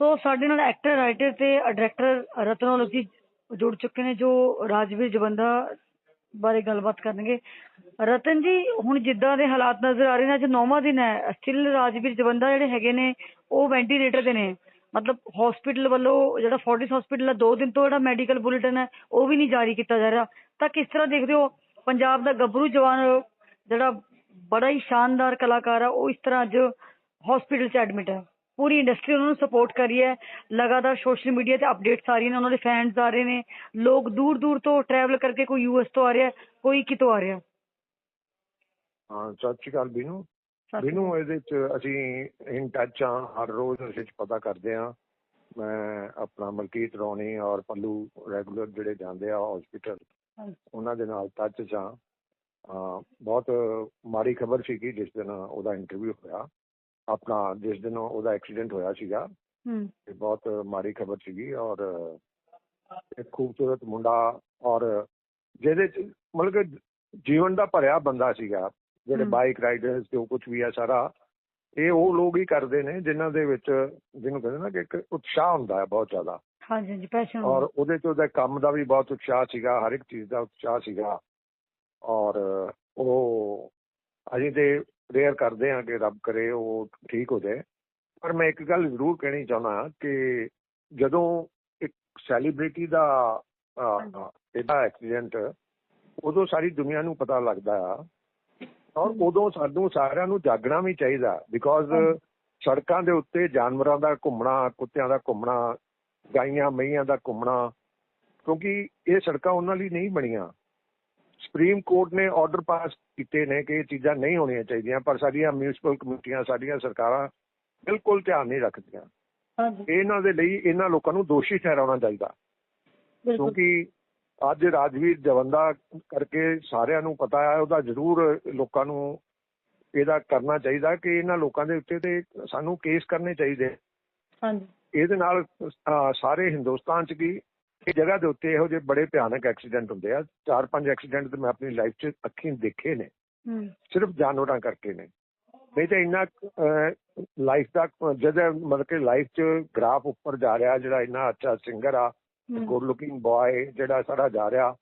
ਸੋ ਸਾਡੇ ਨਾਲ actor writer ਤੇ ਡਾਇਰੈਕਟਰ ਰਤਨੋਲਕ ਜੀ ਜੁੜ ਚੁੱਕੇ ਨੇ, ਜੋ ਰਾਜਵੀਰ ਜਵੰਦਾ ਬਾਰੇ ਗੱਲਬਾਤ ਕਰਨਗੇ। ਰਤਨ ਜੀ, ਹੁਣ ਜਿੱਦਾਂ ਦੇ ਹਾਲਾਤ ਨਜ਼ਰ ਆ ਰਹੇ ਨੇ, ਅੱਜ ਨੌਵਾਂ ਦਿਨ ਹੈ। ਸਟਿਲ ਰਾਜਵੀਰ ਜਵੰਦਾ ਜਿਹੜੇ ਹੈਗੇ ਨੇ, ਉਹ ਵੈਂਟੀਲੇਟਰ ਤੇ ਨੇ। ਮਤਲਬ ਹਸਪੀਟਲ ਵੱਲੋਂ ਜਿਹੜਾ ਫੋਰਟਿਸ ਹਸਪੀਟਲ ਹੈ, ਦੋ ਦਿਨ ਤੋਂ ਜਿਹੜਾ ਮੈਡੀਕਲ ਬੁਲੇਟਿਨ ਹੈ, ਉਹ ਵੀ ਨਹੀਂ ਜਾਰੀ ਕੀਤਾ ਜਾ ਰਿਹਾ। ਤਾਂ ਕਿਸ ਤਰ੍ਹਾਂ ਦੇਖਦੇ ਹੋ, ਪੰਜਾਬ ਦਾ ਗੱਭਰੂ ਜਵਾਨ ਜਿਹੜਾ ਬੜਾ ਹੀ ਸ਼ਾਨਦਾਰ ਕਲਾਕਾਰ ਆ ਉਹ ਇਸ ਤਰ੍ਹਾਂ ਅੱਜ ਹਸਪੀਟਲ 'ਚ ਐਡਮਿਟ ਹੈ? ਪੂਰੀ ਇੰਡਸਟਰੀ ਉਹਨਾਂ ਨੂੰ ਸਪੋਰਟ ਕਰੀ ਹੈ। ਲਗਾਤਾਰ ਸੋਸ਼ਲ ਮੀਡੀਆ ਤੇ ਅਪਡੇਟਸ ਆ ਰਹੀਆਂ ਨੇ ਉਹਨਾਂ ਦੇ ਫੈਨਸ ਆ ਰਹੇ ਨੇ। ਲੋਕ ਦੂਰ ਦੂਰ ਤੋਂ ਟਰੈਵਲ ਕਰਕੇ ਕੋਈ ਯੂਐਸ ਤੋਂ ਆ ਰਿਹਾ ਕੋਈ ਕਿਤੋਂ ਆ ਰਿਹਾ? ਹਾਂ ਸਤਿ ਸ਼੍ਰੀ ਅਕਾਲ ਬੀਨੂ। ਬੀਨੂ ਇਹਦੇ ਚ ਅਸੀਂ ਇਨ ਟੱਚ ਆ ਹਰ ਰੋਜ਼ ਵਿੱਚ ਪਤਾ ਕਰਦੇ ਆ ਮੈਂ ਆਪਣਾ ਮਲਕੀਤ ਰੌਣੀ ਔਰ ਪੱਲੂ ਰੈਗੂਲਰ ਜਿਹੜੇ ਜਾਂਦੇ ਆ ਹਸਪੀਟਲ। ਉਹਨਾਂ ਦੇ ਨਾਲ ਟੱਚ ਚ ਆ ਬਹੁਤ ਮਾੜੀ ਖਬਰ ਸੀਗੀ ਜਿਸ ਦਿਨ ਉਹਦਾ ਇੰਟਰਵਿਊ ਹੋਇਆ। ਆਪਣਾ ਜਿਸ ਦਿਨ ਉਹਦਾ ਐਕਸੀਡੈਂਟ ਹੋਇਆ ਸੀਗਾ ਹੂੰ। ਬਹੁਤ ਮਾੜੀ ਖਬਰ ਸੀਗੀ ਔਰ ਇੱਕ ਖੂਬਸੂਰਤ ਮੁੰਡਾ ਔਰ ਜਿਹਦੇ ਚ ਮਤਲਬ ਕਿ ਜੀਵਨ ਦਾ ਭਰਿਆ ਬੰਦਾ ਸੀਗਾ ਜਿਹੜੇ। ਬਾਈਕ ਰਾਈਡਰਸ ਜੋ ਕੁਝ ਵੀ ਆ ਸਾਰਾ ਇਹ ਉਹ ਲੋਕ ਹੀ ਕਰਦੇ ਨੇ ਜਿਨ੍ਹਾਂ ਦੇ ਵਿੱਚ ਜਿਹਨੂੰ ਕਹਿੰਦੇ ਨਾ ਕਿ ਇੱਕ ਉਤਸ਼ਾਹ ਹੁੰਦਾ ਹੈ ਬਹੁਤ ਜ਼ਿਆਦਾ। ਹਾਂਜੀ ਹਾਂਜੀ ਪੈਸ਼ਨ ਔਰ ਉਹਦੇ ਚ ਉਹਦਾ ਕੰਮ ਦਾ ਵੀ ਬਹੁਤ ਉਤਸ਼ਾਹ ਸੀਗਾ ਹਰ ਇੱਕ ਚੀਜ਼ ਦਾ ਉਤਸ਼ਾਹ ਸੀਗਾ। ਔਰ ਉਹ ਅਸੀਂ ਤੇ ਪ੍ਰੇਅਰ ਕਰਦੇ ਹਾਂ ਕਿ ਰੱਬ ਕਰੇ ਉਹ ਠੀਕ ਹੋ ਜਾਏ। ਪਰ ਮੈਂ ਇੱਕ ਗੱਲ ਜ਼ਰੂਰ ਕਹਿਣੀ ਚਾਹੁੰਦਾ ਕਿ ਜਦੋਂ ਇੱਕ ਸੈਲੀਬ੍ਰਿਟੀ ਦਾ ਇਹਦਾ ਐਕਸੀਡੈਂਟ ਉਦੋਂ ਸਾਰੀ ਦੁਨੀਆ ਨੂੰ ਪਤਾ ਲੱਗਦਾ ਆ ਔਰ ਉਦੋਂ ਸਾਨੂੰ ਸਾਰਿਆਂ ਨੂੰ ਜਾਗਣਾ ਵੀ ਚਾਹੀਦਾ ਬਿਕੋਜ਼। ਸੜਕਾਂ ਦੇ ਉੱਤੇ ਜਾਨਵਰਾਂ ਦਾ ਘੁੰਮਣਾ ਕੁੱਤਿਆਂ ਦਾ ਘੁੰਮਣਾ ਗਾਈਆਂ ਮਈਆਂ ਦਾ ਘੁੰਮਣਾ ਕਿਉਂਕਿ ਇਹ ਸੜਕਾਂ ਉਹਨਾਂ ਲਈ ਨਹੀਂ ਬਣੀਆਂ। ਸੁਪਰੀਮ ਕੋਰਟ ਨੇ ਆਰਡਰ ਪਾਸ ਕੀਤੇ ਨੇ ਕਿ ਇਹ ਚੀਜ਼ਾਂ ਨਹੀਂ ਹੋਣੀਆਂ ਚਾਹੀਦੀਆਂ ਪਰ ਸਾਡੀਆਂ ਮਿਊਨਿਸਪਲ ਕਮੇਟੀਆਂ ਸਾਡੀਆਂ ਸਰਕਾਰਾਂ ਬਿਲਕੁਲ ਧਿਆਨ ਨਹੀਂ ਰੱਖਦੀਆਂ। ਹਾਂਜੀ। ਇਹਨਾਂ ਦੇ ਲਈ ਇਹਨਾਂ ਲੋਕਾਂ ਨੂੰ ਦੋਸ਼ੀ ਠਹਿਰਾਉਣਾ ਚਾਹੀਦਾ। ਕਿਉਂਕਿ ਅੱਜ ਰਾਜਵੀਰ ਜਵੰਦਾ ਕਰਕੇ ਸਾਰਿਆਂ ਨੂੰ ਪਤਾ ਹੈ ਉਹਦਾ ਜ਼ਰੂਰ ਲੋਕਾਂ ਨੂੰ ਇਹਦਾ ਕਰਨਾ ਚਾਹੀਦਾ ਕਿ ਇਹਨਾਂ ਲੋਕਾਂ ਦੇ ਉੱਤੇ ਤੇ ਸਾਨੂੰ ਕੇਸ ਕਰਨੇ ਚਾਹੀਦੇ। ਹਾਂਜੀ। ਇਹਦੇ ਨਾਲ ਸਾਰੇ ਹਿੰਦੁਸਤਾਨ 'ਚ ਕੀ ਇਹ ਜਗ੍ਹਾ ਦੇ ਉੱਤੇ ਇਹੋ ਜਿਹੇ ਬੜੇ ਭਿਆਨਕ ਐਕਸੀਡੈਂਟ ਹੁੰਦੇ ਆ। ਚਾਰ ਪੰਜ ਐਕਸੀਡੈਂਟ ਤੇ ਮੈਂ ਆਪਣੀ ਲਾਈਫ 'ਚ ਅੱਖੀਂ ਦੇਖੇ ਨੇ। ਸਿਰਫ ਜਾਨਵਰਾਂ ਕਰਕੇ ਨੇ। ਨਹੀਂ ਤਾਂ ਇੰਨਾ ਲਾਈਫ ਦਾ ਜਦੋਂ ਮਤਲਬ ਕਿ ਲਾਈਫ 'ਚ ਗ੍ਰਾਫ ਉੱਪਰ ਜਾ ਰਿਹਾ ਜਿਹੜਾ ਇੰਨਾ ਅੱਛਾ ਸਿੰਗਰ ਆ ਗੁੱਡ ਲੁਕਿੰਗ ਬॉय ਜਿਹੜਾ ਸਾਡਾ ਜਾ ਰਿਹਾ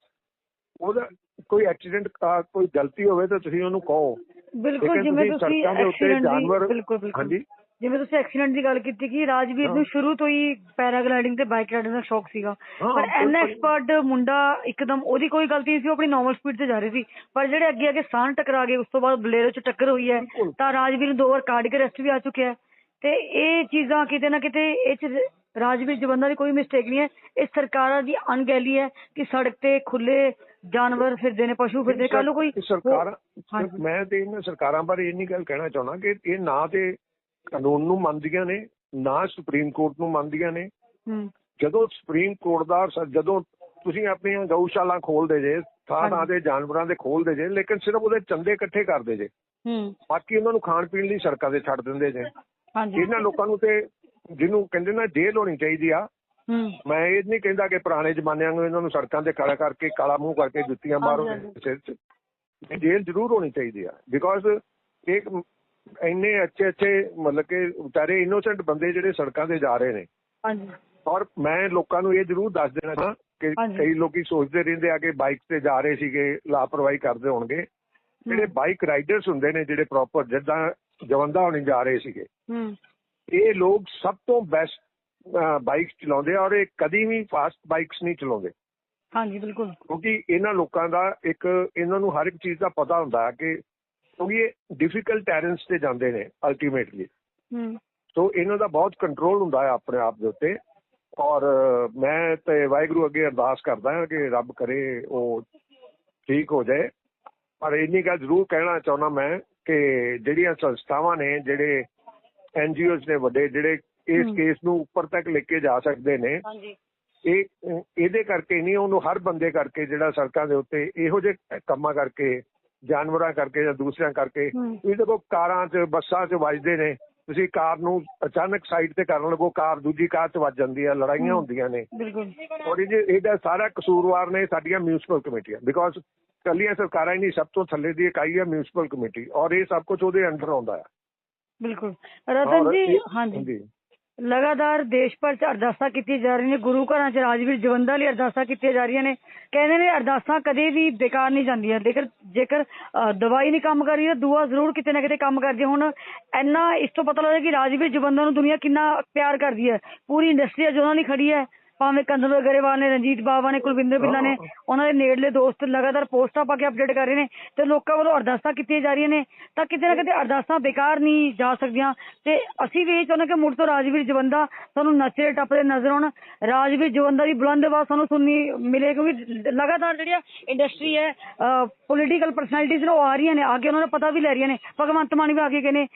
ਉਹਦਾ ਕੋਈ ਐਕਸੀਡੈਂਟ ਕੋਈ ਗਲਤੀ ਹੋਵੇ ਤਾਂ ਤੁਸੀਂ ਉਹਨੂੰ ਕਹੋ। ਬਿਲਕੁਲ ਜਿਵੇਂ ਤੁਸੀਂ ਸੜਕਾਂ ਦੇ ਉੱਤੇ ਜਾਨਵਰ- ਬਿਲਕੁਲ ਬਿਲਕੁਲ। ਹਾਂਜੀ। ਜਿਵੇਂ ਤੁਸੀਂ ਐਕਸੀਡੈਂਟ ਦੀ ਗੱਲ ਕੀਤੀ ਕਿ ਰਾਜਵੀਰ ਨੂੰ। ਸ਼ੁਰੂ ਤੋਂ ਹੀ ਪੈਰਾਗਲਾਈਡਿੰਗ ਤੇ ਬਾਈਕ ਰਾਈਡਿੰਗ ਦਾ ਸ਼ੌਕ ਸੀਗਾ ਪਰ ਐਨ। ਐਕਸਪਰਟ ਮੁੰਡਾ ਇੱਕਦਮ ਉਹਦੀ ਕੋਈ ਗਲਤੀ ਨਹੀਂ ਸੀ ਉਹ ਆਪਣੀ ਨਾਰਮਲ ਸਪੀਡ ਤੇ ਜਾ ਰਹੀ ਸੀ ਪਰ ਜਿਹੜੇ ਅੱਗੇ ਅੱਗੇ ਸਾਨ ਟਕਰਾ ਗਏ ਉਸ ਤੋਂ ਬਾਅਦ ਬਲੇਰੋ ਚ ਟੱਕਰ ਹੋਈ ਹੈ। ਤਾਂ ਰਾਜਵੀਰ ਨੂੰ ਦੋ ਵਾਰ ਕਾਰਡਿਕ ਅਰੈਸਟ ਵੀ ਆ ਚੁੱਕਿਆ ਹੈ ਤੇ ਇਹ ਚੀਜ਼ਾਂ ਕਿਤੇ ਨਾ ਕਿਤੇ ਇਹ ਚ ਰਾਜਵੀਰ ਜਵੰਦਾ ਦੀ ਕੋਈ ਮਿਸਟੇਕ ਨਹੀਂ ਹੈ ਇਹ ਸਰਕਾਰਾਂ ਦੀ ਅਣਗਹਿਲੀ ਹੈ ਕਿ ਸੜਕ ਤੇ ਖੁੱਲੇ ਜਾਨਵਰ ਫਿਰਦੇ ਨੇ ਪਸ਼ੂ ਫਿਰਦੇ ਕੱਲ ਕੋਈ ਸਰਕਾਰ। ਮੈਂ ਤੇ ਇਹਨਾਂ ਸਰਕਾਰਾਂ ਬਾਰੇ ਇੰਨੀ ਗੱਲ ਕਹਿਣਾ ਚਾਹੁੰਦਾ ਕਿ ਇਹ ਨਾ ਤੇ ਕਾਨੂੰਨ ਨੂੰ ਮੰਨਦੀਆਂ ਨੇ ਨਾ ਸੁਪਰੀਮ ਕੋਰਟ ਨੂੰ ਮੰਨਦੀਆਂ ਨੇ। ਜਦੋਂ ਸੁਪਰੀਮ ਕੋਰਟ ਦਾ ਜਦੋਂ ਤੁਸੀਂ ਆਪਣੀਆਂ ਗਊਸ਼ਾਲਾ ਖੋਲਦੇ ਜੇ ਥਾਂ। ਤੇ ਜਾਨਵਰਾਂ ਦੇ ਖੋਲਦੇ ਜੇ ਲੇਕਿਨ ਸਿਰਫ ਉਹਦੇ ਚੰਦੇ ਇਕੱਠੇ ਕਰਦੇ ਜੇ। ਬਾਕੀ ਉਹਨਾਂ ਨੂੰ ਖਾਣ ਪੀਣ ਲਈ ਸੜਕਾਂ ਤੇ ਛੱਡ ਦਿੰਦੇ ਜੇ। ਹਾਂਜੀ। ਇਹਨਾਂ ਲੋਕਾਂ ਨੂੰ ਤੇ ਜਿਹਨੂੰ ਕਹਿੰਦੇ ਨਾ ਜੇਲ੍ਹ ਹੋਣੀ ਚਾਹੀਦੀ ਆ। ਮੈਂ ਇਹ ਨਹੀਂ ਕਹਿੰਦਾ ਕਿ ਪੁਰਾਣੇ ਜ਼ਮਾਨਿਆਂ ਨੂੰ ਇਹਨਾਂ ਨੂੰ ਸੜਕਾਂ ਤੇ ਖੜਾ ਕਰਕੇ ਕਾਲਾ ਮੂੰਹ ਕਰਕੇ ਜੁੱਤੀਆਂ ਮਾਰੋ। ਸਿਰ 'ਚ। ਜੇਲ੍ਹ ਜ਼ਰੂਰ ਹੋਣੀ ਚਾਹੀਦੀ ਆ। ਬਿਕੋਜ਼ ਇੱਕ ਇੰਨੇ ਅੱਛੇ ਅੱਛੇ ਮਤਲਬ ਕਿ ਵਿਚਾਰੇ ਇਨੋਸੈਂਟ ਬੰਦੇ ਜਿਹੜੇ ਸੜਕਾਂ ਤੇ ਜਾ ਰਹੇ ਨੇ। ਹਾਂਜੀ। ਔਰ ਮੈਂ ਲੋਕਾਂ ਨੂੰ ਇਹ ਜ਼ਰੂਰ ਦੱਸ ਦੇਣਾ ਚਾਹਾਂ ਕਿ। ਕਈ ਲੋਕੀ ਸੋਚਦੇ ਰਹਿੰਦੇ ਆ ਕਿ ਬਾਈਕ ਤੇ ਜਾ ਰਹੇ ਸੀਗੇ ਲਾਪਰਵਾਹੀ ਕਰਦੇ ਹੋਣਗੇ। ਜਿਹੜੇ ਬਾਈਕ ਰਾਈਡਰਸ ਹੁੰਦੇ ਨੇ ਜਿਹੜੇ ਪ੍ਰੋਪਰ ਜਿੱਦਾਂ ਜਵੰਦਾ ਹੋਣੀ ਜਾ ਰਹੇ ਸੀਗੇ। ਹੂੰ। ਇਹ ਲੋਕ ਸਭ ਤੋਂ ਬੈਸਟ ਬਾਈਕਸ ਚਲਾਉਂਦੇ ਆ ਔਰ ਇਹ ਕਦੀ ਵੀ ਫਾਸਟ ਬਾਈਕਸ ਨਹੀਂ ਚਲਾਉਂਦੇ। ਹਾਂਜੀ ਬਿਲਕੁਲ। ਕਿਉਂਕਿ ਇਹਨਾਂ ਲੋਕਾਂ ਦਾ ਇੱਕ ਇਹਨਾਂ ਨੂੰ ਹਰ ਇੱਕ ਚੀਜ਼ ਦਾ ਪਤਾ ਹੁੰਦਾ ਹੈ ਕਿ ਕਿਉਂਕਿ ਇਹ ਡਿਫਿਕਲਟ ਟੈਰੈਂਸ ਤੇ ਜਾਂਦੇ ਨੇ ਅਲਟੀਮੇਟਲੀ ਹੂੰ। ਸੋ ਇਹਨਾਂ ਦਾ ਬਹੁਤ ਕੰਟਰੋਲ ਹੁੰਦਾ ਹੈ ਆਪਣੇ ਆਪ ਦੇ ਉੱਤੇ। ਔਰ ਮੈਂ ਤੇ ਵਾਹਿਗੁਰੂ ਅੱਗੇ ਅਰਦਾਸ ਕਰਦਾ ਹਾਂ ਕਿ ਰੱਬ ਕਰੇ ਉਹ ਠੀਕ ਹੋ ਜਾਏ। ਪਰ ਇੰਨੀ ਗੱਲ ਜ਼ਰੂਰ ਕਹਿਣਾ ਚਾਹੁੰਦਾ ਮੈਂ ਕਿ ਜਿਹੜੀਆਂ ਸੰਸਥਾਵਾਂ ਨੇ ਜਿਹੜੇ ਐਨਜੀਓਜ਼ ਨੇ ਵੱਡੇ ਜਿਹੜੇ ਇਸ। ਕੇਸ ਨੂੰ ਉੱਪਰ ਤੱਕ ਲੈ ਕੇ ਜਾ ਸਕਦੇ ਨੇ ਹਾਂਜੀ। ਇਹ ਇਹਦੇ ਕਰਕੇ ਨਹੀਂ ਉਹਨੂੰ ਹਰ ਬੰਦੇ ਕਰਕੇ ਜਿਹੜਾ ਸੜਕਾਂ ਦੇ ਉੱਤੇ ਇਹੋ ਜਿਹੇ ਕੰਮਾਂ ਕਰਕੇ ਜਾਨਵਰਾਂ ਕਰਕੇ ਜਾਂ ਦੂਸਰਿਆਂ ਕਰਕੇ। ਤੁਸੀਂ ਦੇਖੋ ਕਾਰਾਂ 'ਚ ਬੱਸਾਂ 'ਚ ਵੱਜਦੇ ਨੇ। ਤੁਸੀਂ ਕਾਰ ਨੂੰ ਅਚਾਨਕ ਸਾਈਡ ਤੇ ਕਰਨ ਲੱਗੋ ਕਾਰ ਦੂਜੀ ਕਾਰ 'ਚ ਵੱਜ ਜਾਂਦੀ ਹੈ ਲੜਾਈਆਂ। ਹੁੰਦੀਆਂ ਨੇ। ਬਿਲਕੁਲ। ਔਰ ਇਹ ਇਹਦਾ ਸਾਰਾ ਕਸੂਰਵਾਰ ਨੇ ਸਾਡੀਆਂ ਮਿਊਨਿਸਪਲ ਕਮੇਟੀਆਂ। ਬਿਕੋਜ਼ ਕੱਲੀਆਂ ਸਰਕਾਰਾਂ ਹੀ ਨਹੀਂ ਸਭ ਤੋਂ ਥੱਲੇ ਦੀ ਇਕਾਈ ਹੈ ਮਿਊਨਿਸਪਲ ਕਮੇਟੀ। ਔਰ ਇਹ ਸਭ ਕੁਝ ਉਹਦੇ ਅੰਡਰ ਆਉਂਦਾ ਹੈ ਬਿਲਕੁਲ। ਰਤਨ ਜੀ ਇਹ- ਹਾਂਜੀ। ਲਗਾਤਾਰ ਦੇਸ਼ ਭਰ ਚ ਅਰਦਾਸਾਂ ਕੀਤੀਆਂ ਜਾ ਰਹੀਆਂ ਨੇ ਗੁਰੂ ਘਰਾਂ ਚ ਰਾਜਵੀਰ ਜਵੰਦਾ ਲਈ ਅਰਦਾਸਾਂ ਕੀਤੀਆਂ ਜਾ ਰਹੀਆਂ ਨੇ। ਕਹਿੰਦੇ ਨੇ ਅਰਦਾਸਾਂ ਕਦੇ ਵੀ ਬੇਕਾਰ ਨਹੀਂ ਜਾਂਦੀਆਂ। ਲੇਕਿਨ ਜੇਕਰ ਅ, ਦਵਾਈ ਨਹੀਂ ਕੰਮ ਕਰ ਰਹੀ ਤਾਂ ਦੁਆ ਜ਼ਰੂਰ ਕਿਤੇ ਨਾ ਕਿਤੇ ਕੰਮ ਕਰਦੀ ਹੈ। ਹੁਣ ਇੰਨਾ ਇਸ ਤੋਂ ਪਤਾ ਲੱਗਦਾ ਕਿ ਰਾਜਵੀਰ ਜਵੰਦਾ ਨੂੰ ਦੁਨੀਆ ਕਿੰਨਾ ਪਿਆਰ ਕਰਦੀ ਹੈ। ਪੂਰੀ ਇੰਡਸਟਰੀ ਅੱਜ ਉਹਨਾਂ ਲਈ ਖੜੀ ਹੈ। ਭਾਵੇਂ ਕੰਦਨ ਗਰੇਵਾਲ ਨੇ ਰਣਜੀਤ ਬਾਵਾ ਨੇ ਕੁਲਵਿੰਦਰ ਬਿੱਲਾ ਨੇ ਉਹਨਾਂ ਦੇ ਨੇੜਲੇ ਦੋਸਤ ਲਗਾਤਾਰ ਪੋਸਟਾਂ ਪਾ ਕੇ ਅਪਡੇਟ ਕਰ ਰਹੇ ਨੇ ਤੇ ਲੋਕਾਂ ਵੱਲੋਂ ਅਰਦਾਸਾਂ ਕੀਤੀਆਂ ਜਾ ਰਹੀਆਂ ਨੇ ਤਾਂ ਕਿਤੇ ਨਾ ਕਿਤੇ ਅਰਦਾਸਾਂ ਬੇਕਾਰ ਨਹੀਂ ਜਾ ਸਕਦੀਆਂ ਤੇ ਅਸੀਂ ਵੀ ਇਹ ਚਾਹੁੰਦੇ ਕਿ ਮੁੜ ਤੋਂ ਰਾਜਵੀਰ ਜਵੰਦਾ ਸਾਨੂੰ ਨੱਚਦੇ ਟੱਪਦੇ ਨਜ਼ਰ ਆਉਣ। ਰਾਜਵੀਰ ਜਵੰਦਾ ਦੀ ਬੁਲੰਦ ਆਵਾਜ਼ ਸਾਨੂੰ ਸੁਣਨੀ ਮਿਲੇ ਕਿਉਂਕਿ ਲਗਾਤਾਰ ਜਿਹੜੀਆਂ ਇੰਡਸਟਰੀ ਹੈ ਪੋਲੀਟੀਕਲ ਪਰਸਨੈਲਿਟੀਜ਼ ਨੇ ਆ ਰਹੀਆਂ ਨੇ ਆ ਕੇ ਉਹਨਾਂ ਦਾ ਪਤਾ ਵੀ ਲੈ ਰਹੀਆਂ ਨੇ। ਭਗਵੰਤ ਮਾਨ ਵੀ ਆ ਕੇ ਗਏ ਨੇ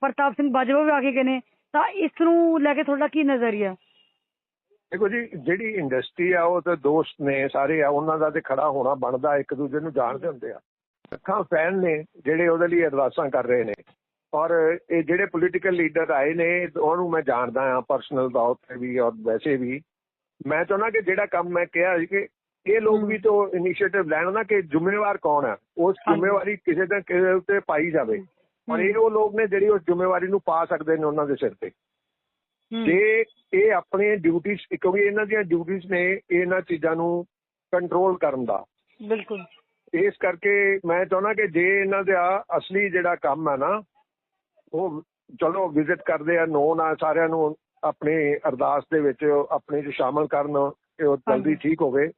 ਪ੍ਰਤਾਪ ਸਿੰਘ ਬਾਜਵਾ ਵੀ ਆ ਕੇ ਗਏ ਨੇ। ਤਾਂ ਇਸ ਨੂੰ ਲੈ ਕੇ ਤੁਹਾਡਾ ਕੀ ਨਜ਼ਰੀਆ? ਦੇਖੋ ਜੀ ਜਿਹੜੀ ਇੰਡਸਟਰੀ ਆ ਉਹ ਤੇ ਦੋਸਤ ਨੇ ਸਾਰੇ ਆ ਉਹਨਾਂ ਦਾ ਤੇ ਖੜਾ ਹੋਣਾ ਬਣਦਾ ਇੱਕ ਦੂਜੇ ਨੂੰ ਜਾਣਦੇ ਹੁੰਦੇ ਆ। ਲੱਖਾਂ ਫੈਨ ਨੇ ਜਿਹੜੇ ਉਹਦੇ ਲਈ ਅਰਦਾਸਾਂ ਕਰ ਰਹੇ ਨੇ। ਔਰ ਇਹ ਜਿਹੜੇ ਪੋਲੀਟੀਕਲ ਲੀਡਰ ਆਏ ਨੇ ਉਹਨੂੰ ਮੈਂ ਜਾਣਦਾ ਆ ਪਰਸਨਲ ਤੌਰ ਤੇ ਵੀ ਔਰ ਵੈਸੇ ਵੀ। ਮੈਂ ਚਾਹੁੰਦਾ ਕਿ ਜਿਹੜਾ ਕੰਮ ਮੈਂ ਕਿਹਾ ਸੀ ਕਿ ਇਹ ਲੋਕ। ਵੀ ਤੋਂ ਇਨੀਸ਼ੀਏਟਿਵ ਲੈਣ ਨਾ ਕਿ ਜ਼ਿੰਮੇਵਾਰ ਕੌਣ ਹੈ ਉਸ। ਜ਼ਿੰਮੇਵਾਰੀ ਕਿਸੇ ਨਾ ਕਿਸੇ ਉੱਤੇ ਪਾਈ ਜਾਵੇ। ਔਰ ਇਹ ਉਹ ਲੋਕ ਨੇ ਜਿਹੜੀ ਉਸ ਜ਼ਿੰਮੇਵਾਰੀ ਨੂੰ ਪਾ ਸਕਦੇ ਨੇ ਉਹਨਾਂ ਦੇ ਸਿਰ ਤੇ। ਜੇ ਇਹ ਆਪਣੇ ਡਿਊਟੀਜ਼ ਕਿਉਂਕਿ ਇਹਨਾਂ ਦੀਆਂ ਡਿਊਟੀਜ਼ ਨੇ ਇਹਨਾਂ ਚੀਜ਼ਾਂ ਨੂੰ ਕੰਟਰੋਲ ਕਰਨ ਦਾ। ਬਿਲਕੁਲ। ਇਸ ਕਰਕੇ ਮੈਂ ਚਾਹੁੰਦਾ ਕਿ ਜੇ ਇਹਨਾਂ ਦਾ ਅਸਲੀ ਜਿਹੜਾ ਕੰਮ ਹੈ ਨਾ ਉਹ ਚਲੋ ਵਿਜ਼ਿਟ ਕਰਦੇ ਆ ਨੋਨ ਆ ਸਾਰਿਆਂ ਨੂੰ ਆਪਣੇ ਅਰਦਾਸ ਦੇ ਵਿੱਚ ਆਪਣੇ ਚ ਸ਼ਾਮਲ ਕਰਨ ਕਿ ਉਹ ਜਲਦੀ। ਠੀਕ ਹੋਵੇ।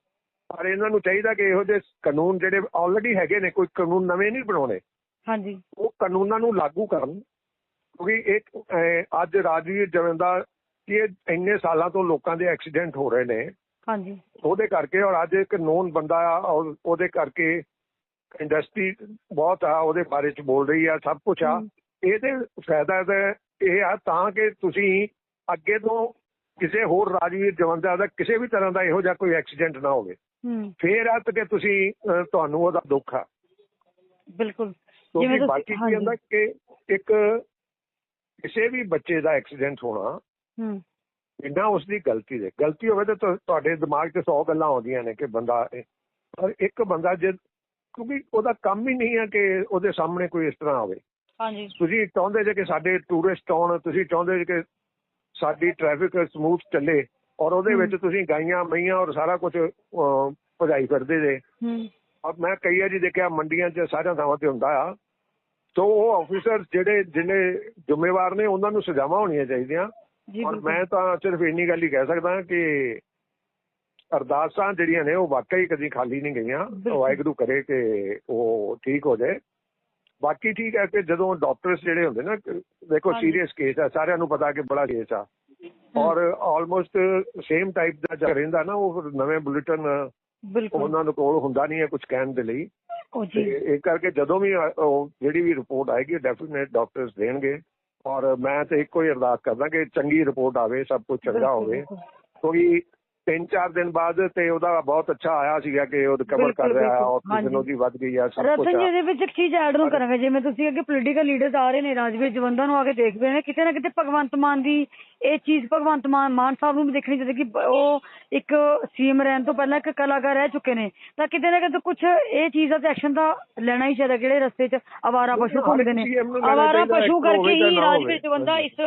ਪਰ ਇਹਨਾਂ ਨੂੰ ਚਾਹੀਦਾ ਕਿ ਇਹੋ ਜਿਹੇ ਕਾਨੂੰਨ ਜਿਹੜੇ ਆਲਰੇਡੀ ਹੈਗੇ ਨੇ ਕੋਈ ਕਾਨੂੰਨ ਨਵੇਂ ਨਹੀਂ ਬਣਾਉਣੇ ਹਾਂਜੀ। ਉਹ ਕਾਨੂੰਨਾਂ ਨੂੰ ਲਾਗੂ ਕਰਨ ਕਿਉਂਕਿ ਇੱਕ ਅਹ, ਅੱਜ ਰਾਜਵੀਰ ਜਵੰਦਾ ਕਿ ਇਹ ਇੰਨੇ ਸਾਲਾਂ ਤੋਂ ਲੋਕਾਂ ਦੇ ਐਕਸੀਡੈਂਟ ਹੋ ਰਹੇ ਨੇ। ਹਾਂਜੀ। ਉਹਦੇ ਕਰਕੇ ਔਰ ਅੱਜ ਇੱਕ ਨੋਨ ਬੰਦਾ ਆ ਔਰ ਉਹਦੇ ਕਰਕੇ ਇੰਡਸਟਰੀ ਬਹੁਤ ਆ ਉਹਦੇ ਬਾਰੇ ਚ ਬੋਲ ਰਹੀ ਆ ਸਭ ਕੁਝ ਆ। ਇਹਦੇ ਫਾਇਦਾ ਇਹ ਆ ਤਾਂ ਕਿ ਤੁਸੀਂ ਅੱਗੇ ਤੋਂ ਕਿਸੇ ਹੋਰ ਰਾਜਵੀਰ ਜਵੰਦਾ ਦਾ ਕਿਸੇ ਵੀ ਤਰ੍ਹਾਂ ਦਾ ਇਹੋ ਜਿਹਾ ਕੋਈ ਐਕਸੀਡੈਂਟ ਨਾ ਹੋਵੇ। ਫੇਰ ਆ ਕਿ ਤੁਸੀਂ ਤੁਹਾਨੂੰ ਉਹਦਾ ਦੁੱਖ ਆ। ਬਿਲਕੁਲ। ਤੁਸੀਂ- ਬਾਕੀ ਕੀ ਹੁੰਦਾ ਕਿ ਇੱਕ ਕਿਸੇ ਵੀ ਬੱਚੇ ਦਾ ਐਕਸੀਡੈਂਟ ਹੋਣਾ ਹੂੰ। ਇੰਨਾ ਉਸ ਦੀ ਗਲਤੀ ਦੇ ਗਲਤੀ ਹੋਵੇ ਤਾਂ ਤੁਹਾ- ਤੁਹਾਡੇ ਦਿਮਾਗ 'ਚ 100 ਗੱਲਾਂ ਆਉਂਦੀਆਂ ਨੇ ਕਿ ਬੰਦਾ ਪਰ ਇੱਕ ਬੰਦਾ ਜੇ ਕਿਉਂਕਿ ਉਹਦਾ ਕੰਮ ਹੀ ਨਹੀਂ ਹੈ ਕਿ ਉਹਦੇ ਸਾਹਮਣੇ ਕੋਈ ਇਸ ਤਰ੍ਹਾਂ ਆਵੇ। ਹਾਂਜੀ। ਤੁਸੀਂ ਚਾਹੁੰਦੇ ਜੇ ਕਿ ਸਾਡੇ ਟੂਰਿਸਟ ਆਉਣ ਤੁਸੀਂ ਚਾਹੁੰਦੇ ਜੇ ਕਿ ਸਾਡੀ ਟ੍ਰੈਫਿਕ ਸਮੂਥ ਚੱਲੇ ਔਰ ਉਹਦੇ। ਵਿੱਚ ਤੁਸੀਂ ਗਾਈਆਂ ਮਈਆਂ ਔਰ ਸਾਰਾ ਕੁਝ ਭਜਾਈ ਫਿਰਦੇ ਜੇ। ਹੂੰ। ਔਰ ਮੈਂ ਕਈ ਵਾਰੀ ਦੇਖਿਆ ਮੰਡੀਆਂ 'ਚ ਸਾਰਿਆਂ ਥਾਵਾਂ ਤੇ ਹੁੰਦਾ ਆ ਸੋ ਉਹ ਆਫੀਸਰ ਜਿਹੜੇ ਜਿਹੜੇ ਜ਼ਿੰਮੇਵਾਰ ਨੇ ਉਹਨਾਂ ਨੂੰ ਸਜ਼ਾਵਾਂ ਹੋਣੀਆਂ ਚਾਹੀਦੀਆਂ। ਔਰ ਮੈਂ ਤਾਂ ਸਿਰਫ ਇੰਨੀ ਗੱਲ ਹੀ ਕਹਿ ਸਕਦਾ ਕਿ ਅਰਦਾਸਾਂ ਜਿਹੜੀਆਂ ਨੇ ਉਹ ਵਾਕਈ ਕਦੀ ਖਾਲੀ ਨਹੀਂ ਗਈਆਂ। ਵਾਹਿਗੁਰੂ ਕਰੇ ਕਿ ਉਹ ਠੀਕ ਹੋ ਜਾਏ। ਬਾਕੀ ਠੀਕ ਹੈ ਕਿ ਜਦੋਂ ਡਾਕਟਰਸ ਜਿਹੜੇ ਹੁੰਦੇ ਨਾ ਦੇਖੋ। ਸੀਰੀਅਸ ਕੇਸ ਆ ਸਾਰਿਆਂ ਨੂੰ ਪਤਾ ਕਿ ਬੜਾ ਕੇਸ ਆ। ਔਰ ਆਲਮੋਸਟ ਸੇਮ ਟਾਈਪ ਦਾ ਜਿਹੜਾ ਰਹਿੰਦਾ ਨਾ ਉਹ ਨਵੇਂ ਬੁਲੇਟਿਨ ਉਹਨਾਂ ਨੂੰ ਕੋਲ ਹੁੰਦਾ ਨਹੀਂ ਹੈ ਕੁਝ ਕਹਿਣ ਦੇ ਲਈ। ਤੇ ਇਹ ਕਰਕੇ ਜਦੋਂ ਵੀ ਜਿਹੜੀ ਵੀ ਰਿਪੋਰਟ ਆਏਗੀ ਡੈਫੀਨਿਟ ਡਾਕਟਰਸ ਦੇਣਗੇ। ਔਰ ਮੈਂ ਤੇ ਇੱਕੋ ਹੀ ਅਰਦਾਸ ਕਰਦਾ ਕਿ ਚੰਗੀ ਰਿਪੋਰਟ ਆਵੇ ਸਭ ਕੁਝ ਚੰਗਾ ਹੋਵੇ। ਕੋਈ 3-4 ਦਿਨ ਬਾਅਦ ਤੇ ਉਹਦਾ ਬਹੁਤ ਅੱਛਾ ਆਇਆ ਸੀਗਾ ਕਿ ਉਹ ਰਿਕਵਰ ਕਰ ਰਿਹਾ ਹੈ ਆਕਸੀਜਨ ਉਹਦੀ ਵੱਧ ਗਈ ਹੈ ਸਭ ਕੁਝ ਰਤਨ ਜੀ ਵਿੱਚ ਇੱਕ ਚੀਜ਼ ਨੂੰ ਕਰਾਂਗੇ ਜਿਵੇਂ ਤੁਸੀਂ ਅੱਗੇ ਪੋਲੀਟੀਕਲ ਲੀਡਰਸ ਆ ਰਹੇ ਨੇ ਰਾਜਵੀਰ ਜਵੰਦਾ ਨੂੰ ਆ ਕੇ ਦੇਖਦੇ ਨੇ ਕਿਤੇ ਨਾ ਕਿਤੇ ਭਗਵੰਤ ਮਾਨ ਦੀ ਇਹ ਚੀਜ਼ ਭਗਵੰਤ ਮਾਨ ਮਾਨ ਸਾਹਿਬ ਨੂੰ ਵੀ ਦੇਖਣੀ ਚਾਹੀਦੀ ਕਿ ਉਹ ਇੱਕ ਸੀਐਮ ਰਹਿਣ ਤੋਂ ਪਹਿਲਾਂ ਇੱਕ ਕਲਾਕਾਰ ਰਹਿ ਚੁੱਕੇ ਨੇ ਤਾਂ ਕਿਤੇ ਨਾ ਕਿਤੇ ਕੁਝ ਇਹ ਚੀਜ਼ ਦਾ ਐਕਸ਼ਨ ਤਾਂ ਲੈਣਾ ਹੀ ਚਾਹੀਦਾ ਕਿਹੜੇ ਰਸਤੇ 'ਚ ਆਵਾਰਾ ਪਸ਼ੂ ਘੁੰਮਦੇ ਨੇ। ਆਵਾਰਾ ਪਸ਼ੂ ਕਰਕੇ ਹੀ ਰਾਜਵੀਰ ਜਵੰਦਾ ਇਸ